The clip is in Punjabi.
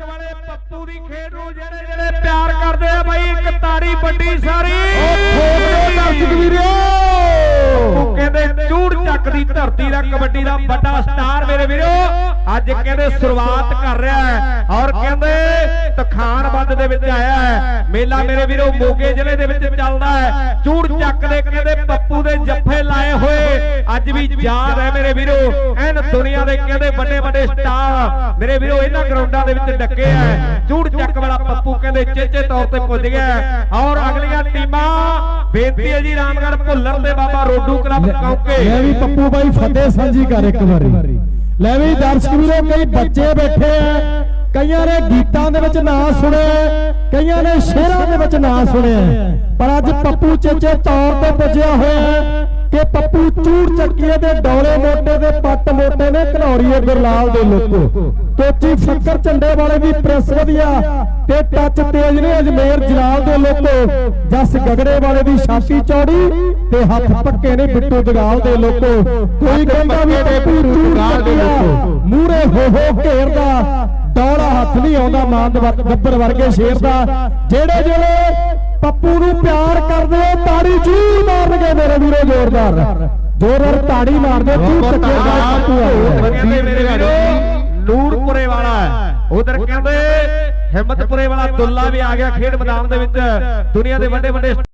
ਚੱਕ ਵਾਲੇ ਪੱਪੂ ਦੀ ਖੇਡ ਨੂੰ ਜਿਹੜੇ ਜਿਹੜੇ ਪਿਆਰ ਕਰਦੇ ਆ ਬਾਈ, ਇੱਕ ਤਾੜੀ ਵੱਡੀ ਸਾਰੀ। ਦਰਸ਼ਕ ਵੀਰੋ ਉਹ ਕਹਿੰਦੇ ਚੂੜ ਚੱਕ ਦੀ ਧਰਤੀ ਦਾ ਕਬੱਡੀ ਦਾ ਵੱਡਾ ਸਟਾਰ ਮੇਰੇ ਵੀਰੋ। ਅੱਜ ਕਹਿੰਦੇ ਸ਼ੁਰੂਆਤ ਕਰ ਰਿਹਾ ਹੈ। ਔਰ ਕਹਿੰਦੇ ਤਖਾਨਬੰਦ ਦੇ ਵਿੱਚ ਆਇਆ ਹੈ। ਮੇਲਾ ਮੇਰੇ ਵੀਰੋ ਮੋਗੇ ਜ਼ਿਲ੍ਹੇ ਦੇ ਵਿੱਚ ਚੱਲਦਾ ਹੈ। ਚੂੜ ਚੱਕ ਦੇ ਕਹਿੰਦੇ ਪੱਪੂ ਦੇ ਜੱਫੇ ਲਾਏ ਹੋਏ। ਅੱਜ ਵੀ ਯਾਦ ਹੈ ਮੇਰੇ ਵੀਰੋ ਐਨ ਦੁਨੀਆ ਦੇ ਕਹਿੰਦੇ ਵੱਡੇ ਵੱਡੇ ਸਟਾਰ ਮੇਰੇ ਵੀਰੋ ਇਹਨਾਂ ਗਰਾਊਂਡਾਂ ਦੇ ਵਿੱਚ ਡੱਕੇ ਆ ਚੂੜ ਚੱਕ ਵਾਲਾ ਪੱਪੂ ਕਹਿੰਦੇ ਚੇਚੇ ਤੌਰ ਤੇ ਪੁੱਜ ਗਿਆ। ਔਰ ਅਗਲੀਆਂ ਟੀਮਾਂ ਬੇਨਤੀ ਹੈ ਜੀ ਰਾਮਗੜ੍ਹ ਭੁੱਲਰ ਤੇ ਬਾਬਾ ਰੋਡੂ ਕਲੱਬ ਕੌਂਕੇ ਲੈ ਵੀ ਪੱਪੂ ਬਾਈ ਫਤਿਹ ਸਾਂਝੀ ਕਰ ਇੱਕ ਵਾਰੀ। ਲੈ ਵੀ ਦਰਸ਼ਕ ਵੀਰੋ ਕਈ ਬੱਚੇ ਬੈਠੇ ਆ। ਕਈਆਂ ਨੇ ਗੀਤਾਂ ਦੇ ਵਿੱਚ ਨਾਂ ਸੁਣੇ ਕਈਆਂ ਨੇ ਸ਼ੇਰਾਂ ਦੇ ਵਿੱਚ ਨਾਂ ਸੁਣੇ ਪਰ ਅੱਜ ਪੱਪੂ ਚੇਚੇ ਤੌਰ ਤੇ ਪੁੱਜਿਆ ਹੋਇਆ ਹੈ ਕਿ ਪੱਪੂ ਚੂੜ ਚੱਕੀਏ ਦੇ ਡੌਲੇ ਮੋਟੇ ਦੇ ਪੱਟ ਮੋਟੇ ਨੇ ਘਨੌਰੀਏ ਗੁਰਲਾਲ ਦੇ ਲੋਕੋ। ਤੋਚੀ ਫੱਕਰ ਝੰਡੇ ਵਾਲੇ ਵੀ ਪ੍ਰੈਸ ਵਧੀਆ ਤੇ ਟੱਚ ਤੇਜ ਨੇ ਅਜਮੇਰ ਜਲਾਲ ਦੇ ਲੋਕੋ। ਜਸ ਗਗੜੇ ਵਾਲੇ ਦੀ ਛਾਤੀ ਚੌੜੀ ਤੇ ਹੱਥ ਪੱਕੇ ਨੇ ਬਿੱਟੂ ਦਗਾਲ ਦੇ ਲੋਕੋ। ਕੋਈ ਕਹਿੰਦਾ ਵੀ ਪੱਪੂ ਚੂੜ ਚੱਕੀਆ ਮੂਰੇ ਹੋ ਹੋ ਘੇਰਦਾ, ਡੌਲਾ ਹੱਥ ਨਹੀਂ ਆਉਂਦਾ ਮਾਨ ਗੱਬਰ ਵਰਗੇ ਸ਼ੇਰ ਦਾ। ਜਿਹੜੇ ਜਿਹੜੇ ਪੱਪੂ ਨੂੰ ਪਿਆਰ ਕਰਦੇ ਹੋ ਤਾੜੀ ਜ਼ਰੂਰ ਮਾਰਨਗੇ ਮੇਰੇ ਵੀਰੋ ਜ਼ੋਰਦਾਰ। ਜ਼ੋਰਦਾਰ ਤਾੜੀ ਮਾਰਦੇ ਤੂੰ ਚੱਕੇ ਦਾ ਪੱਪੂ ਆ ਮੇਰੇ ਵੀਰੋ। ਨੂਰਪੁਰੇ ਵਾਲਾ ਉਧਰ ਕਹਿੰਦੇ ਹਿੰਮਤਪੁਰੇ ਵਾਲਾ ਦੁੱਲਾ ਵੀ ਆ ਗਿਆ ਖੇਡ ਮੈਦਾਨ ਦੇ ਵਿੱਚ। ਦੁਨੀਆ ਦੇ ਵੱਡੇ ਵੱਡੇ